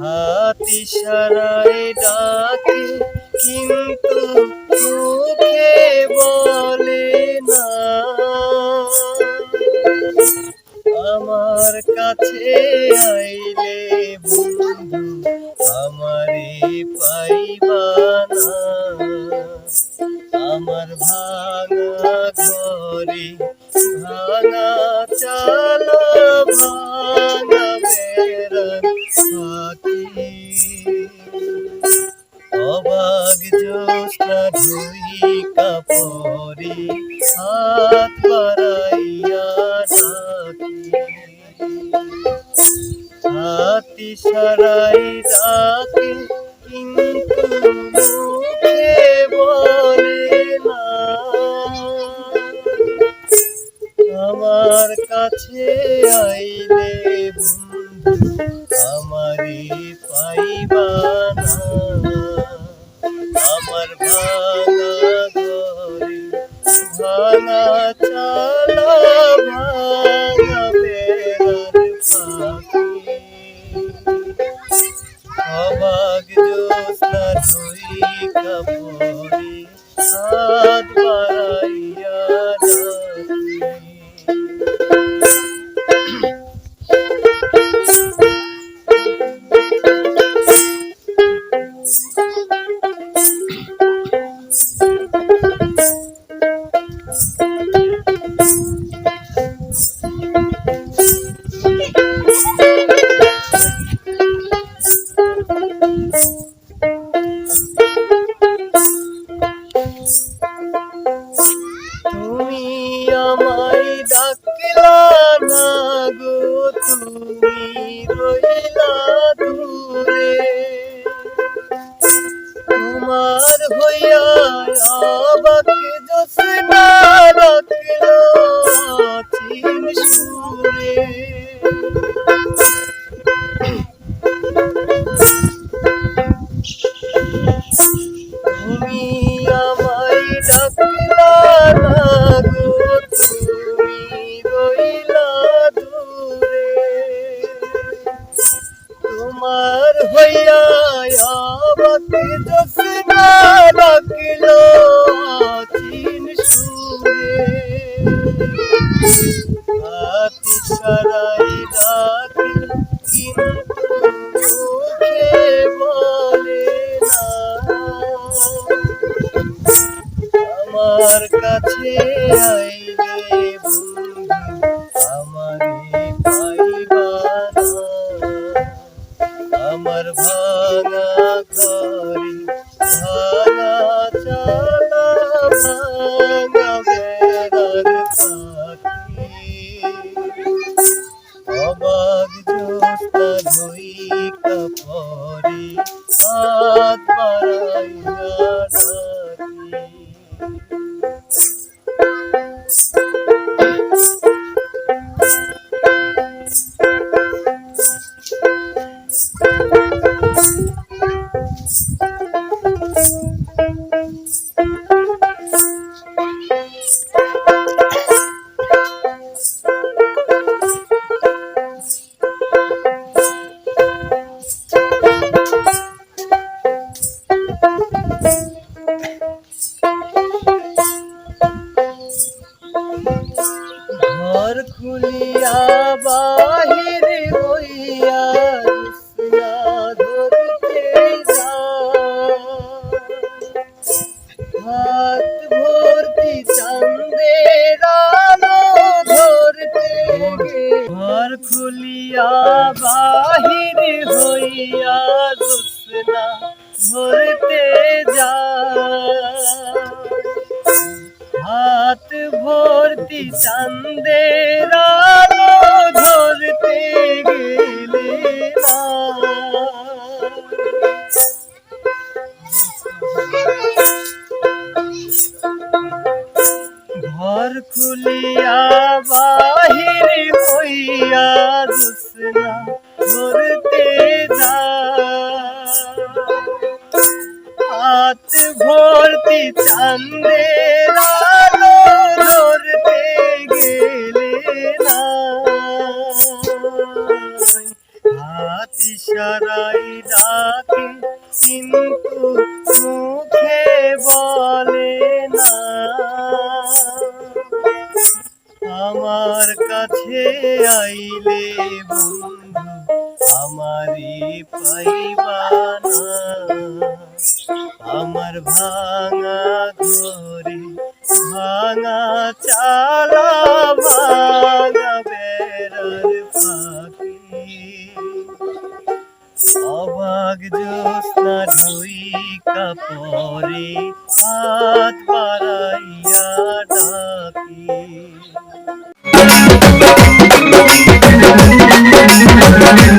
হাত ডাকে। কিন্তু মুখে বলে না। আমার কাছে আইলে বেড়ার অবাক জ্যোৎস্না ধুই কাপড়ে হাত বাড়াইয়া হাতি সারাই ডাকে কিন্তু মুখে না। আমার কাছে আইলে বন্ধু ভাঙা চালা ভাঙা বেড়ার পাখি অবাক জ্যোৎস্না ধুই কাপড়ে গো তুমি রইলা দূরে। তোমার হইয়া আবাক জোসনা রাখল চিন সুরে। আমার কাছে আইলে আমারে পাইবা আমার খুলিয়া বাহির হইয়া জ্যোৎস্না ধরতে যায়। হাত ভর্তি চান্দের আলো ধরতে গেলে ঘর খুলিয়া বাহির হইয়া হাত ভর্তি চান্দের আলো ধরতে গেলে না। হাত ইশারাই ডাকে, কিন্তু মুখে বলে না। আমার কাছে আইলে বন্ধু আমারি পাইবানা, আমার ভাঙা ঘরে ভাঙা চালা ভাঙা বেড়ার পাখি অবাক জ্যোৎস্না ধুই কাপড়ে হাত পারাইয়া ডাকি Thank you.